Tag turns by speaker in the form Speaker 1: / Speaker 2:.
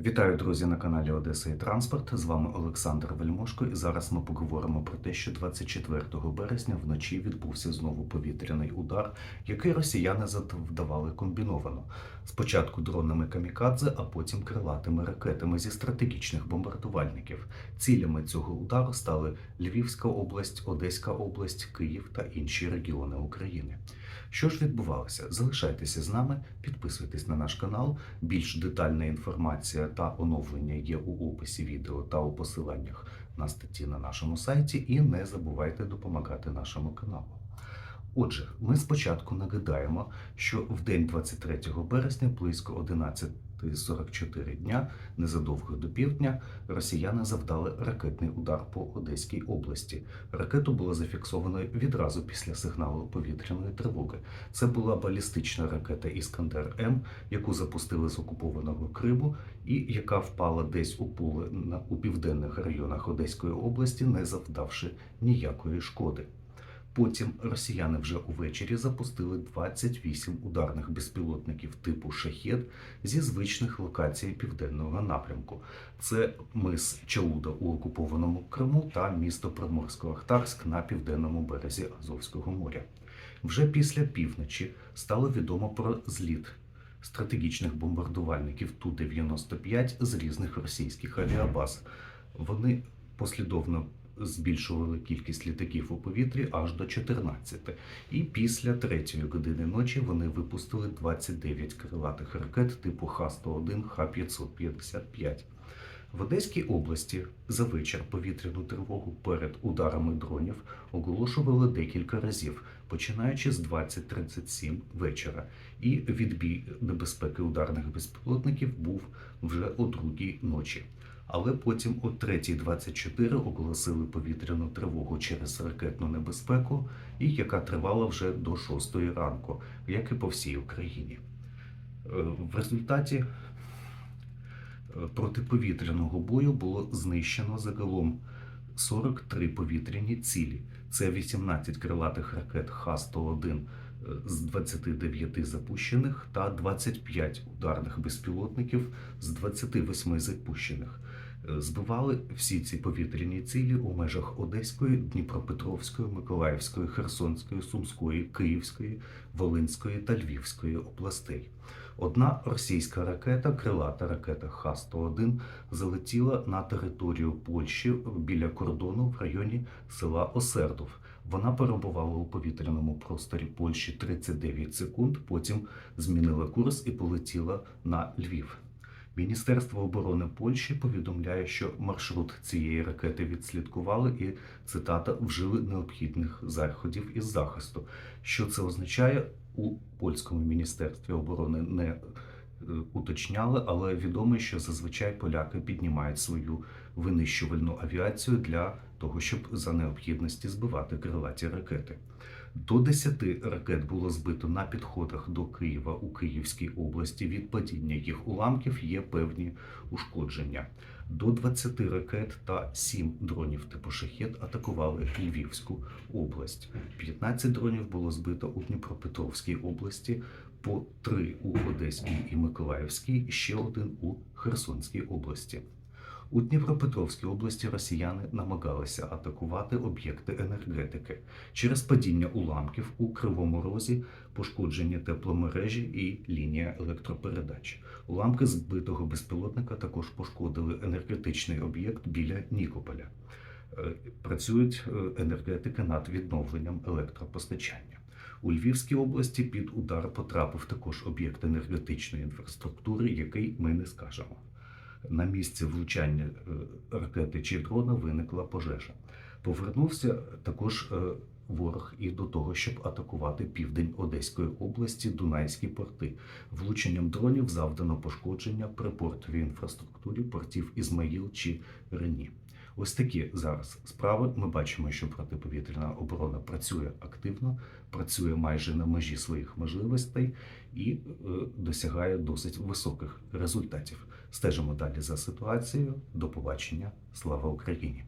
Speaker 1: Вітаю, друзі, на каналі Одеса і Транспорт. З вами Олександр Вельмошко. І зараз ми поговоримо про те, що 24 березня вночі відбувся знову повітряний удар, який росіяни завдавали комбіновано. Спочатку дронами камікадзе, а потім крилатими ракетами зі стратегічних бомбардувальників. Цілями цього удару стали Львівська область, Одеська область, Київ та інші регіони України. Що ж відбувалося? Залишайтеся з нами, підписуйтесь на наш канал. Більш детальна інформація та оновлення є у описі відео та у посиланнях на статті на нашому сайті. І не забувайте допомагати нашому каналу. Отже, ми спочатку нагадаємо, що в день 23 березня близько 11.44 дня, незадовго до півдня, росіяни завдали ракетний удар по Одеській області. Ракету було зафіксовано відразу після сигналу повітряної тривоги. Це була балістична ракета Іскандер М, яку запустили з окупованого Криму, і яка впала десь у поле на у південних районах Одеської області, не завдавши ніякої шкоди. Потім росіяни вже увечері запустили 28 ударних безпілотників типу шахет зі звичних локацій південного напрямку. Це мис Чауда у окупованому Криму та місто Приморсько-Ахтарськ на південному березі Азовського моря. Вже після півночі стало відомо про зліт стратегічних бомбардувальників Ту-95 з різних російських авіабаз. Вони послідовно збільшували кількість літаків у повітрі аж до 14. І після третьої години ночі вони випустили 29 крилатих ракет типу Х-101, Х-555. В Одеській області за вечір повітряну тривогу перед ударами дронів оголошували декілька разів, починаючи з 20.37 вечора. І відбій небезпеки ударних безпілотників був вже о другій ночі. Але потім о 3.24 оголосили повітряну тривогу через ракетну небезпеку, і яка тривала вже до 6 ранку, як і по всій Україні. Е, В результаті протиповітряного бою було знищено загалом 43 повітряні цілі. Це 18 крилатих ракет Х-101 е, з 29 запущених та 25 ударних безпілотників з 28 запущених. Е, Збивали всі ці повітряні цілі у межах Одеської, Дніпропетровської, Миколаївської, Херсонської, Сумської, Київської, Волинської та Львівської областей. Одна російська ракета, крилата ракета Х-101, залетіла на територію Польщі біля кордону в районі села Осердов. Вона перебувала у повітряному просторі Польщі 39 секунд, потім змінила курс і полетіла на Львів. Міністерство оборони Польщі повідомляє, що маршрут цієї ракети відслідкували і цитата вжили необхідних заходів із захисту. Що це означає у польському міністерстві оборони не е, уточняли, але відомо, що зазвичай поляки піднімають свою винищувальну авіацію для того, щоб за необхідності збивати крилаті ракети. До 10 ракет було збито на підходах до Києва у Київській області. Від падіння їх уламків є певні ушкодження. До 20 ракет та 7 дронів типу шахет атакували Львівську область. 15 дронів було збито у Дніпропетровській області, по 3 у Одеській і Миколаївській, ще один у Херсонській області. У Дніпропетровській області росіяни намагалися атакувати об'єкти енергетики через падіння уламків у Кривому Розі, пошкодження тепломережі і лінія електропередач. Уламки збитого безпілотника також пошкодили енергетичний об'єкт біля Нікополя. Е, Працюють е, енергетики над відновленням електропостачання. У Львівській області під удар потрапив також об'єкт енергетичної інфраструктури, який ми не скажемо на місці влучання е, ракети чи дрона виникла пожежа. Повернувся також е, ворог і до того, щоб атакувати південь Одеської області, Дунайські порти. Влученням дронів завдано пошкодження при портовій інфраструктурі портів Ізмаїл чи Рені. Ось такі зараз справи. Ми бачимо, що протиповітряна оборона працює активно, працює майже на межі своїх можливостей і е, досягає досить високих результатів. Стежимо далі за ситуацією. До побачення. Слава Україні!